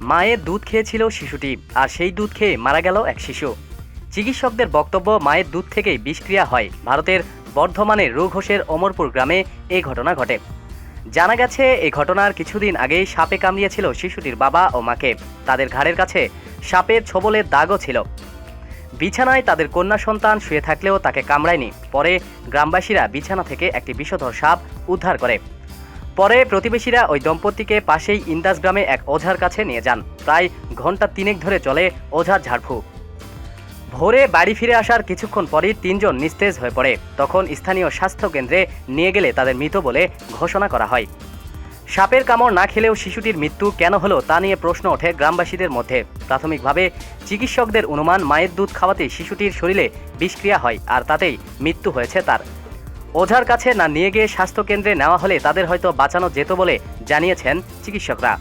মায়ের দুধ খেয়েছিল শিশুটি, আর সেই দুধ খেয়ে মারা গেল এক শিশু। চিকিৎসকদের বক্তব্য, মায়ের দুধ থেকেই বিষক্রিয়া হয়। ভারতের বর্ধমানের রুঘোষের অমরপুর গ্রামে এই ঘটনা ঘটে। জানা গেছে এই ঘটনার কিছুদিন আগেই সাপে কামড়িয়েছিল শিশুটির বাবা ও মাকে। তাদের ঘাড়ের কাছে সাপের ছোবলের দাগও ছিল। বিছানায় তাদের কন্যা সন্তান শুয়ে থাকলেও তাকে কামড়ায়নি। পরে গ্রামবাসীরা বিছানা থেকে একটি বিষধর সাপ উদ্ধার করে। পরে প্রতিবেশীরা ওই দম্পতিকে পাশেই ইন্দাস গ্রামে এক ওঝার কাছে নিয়ে যান। প্রায় ঘণ্টা তিনেক ধরে চলে ওঝার ঝাড়ফুঁক। ভোরে বাড়ি ফিরে আসার কিছুক্ষণ পরই তিনজন নিস্তেজ হয়ে পড়ে। তখন স্থানীয় স্বাস্থ্য কেন্দ্রে নিয়ে গেলে তাদের মৃত বলে ঘোষণা করা হয়। সাপের কামড় না খেলেও শিশুটির মৃত্যু কেন হলো তা নিয়ে প্রশ্ন ওঠে গ্রামবাসীদের মধ্যে। প্রাথমিকভাবে চিকিৎসকদের অনুমান, মায়ের দুধ খাওয়াতেই শিশুটির শরীরে বিষক্রিয়া হয় আর তাতেই মৃত্যু হয়েছে তার। ওঝার কাছে না নিয়ে গিয়ে স্বাস্থ্যকেন্দ্রে নেওয়া হলে তাদের হয়তো বাঁচানো যেত বলে জানিয়েছেন চিকিৎসকরা।